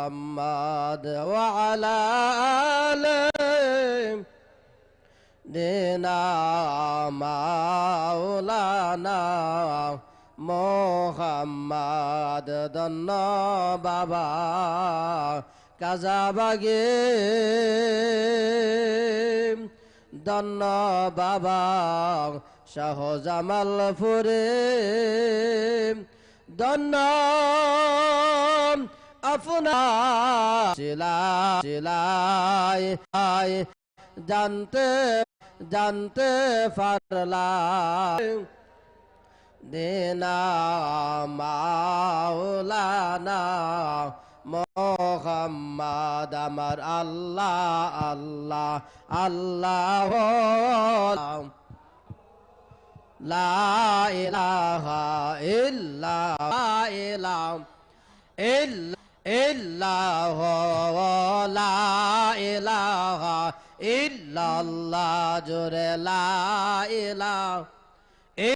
محمد وعلى آله দিনা মাওলানা মোহাম্মদ দন্ন বাবা কাজাবাগে দন্ন বাবা শাহজামাল ফুরে দন্ন আপনার চিলা চিলাই জানতে জানতে পারলাম। দিনা মাওলানা মোহাম্মদ, আমার আল্লাহ আল্লাহ আল্লাহ। লা ইলাহা ইল্লা লা ইলাহা ইল্লা ইল্লাহ লা জোরে লা ইলাহা।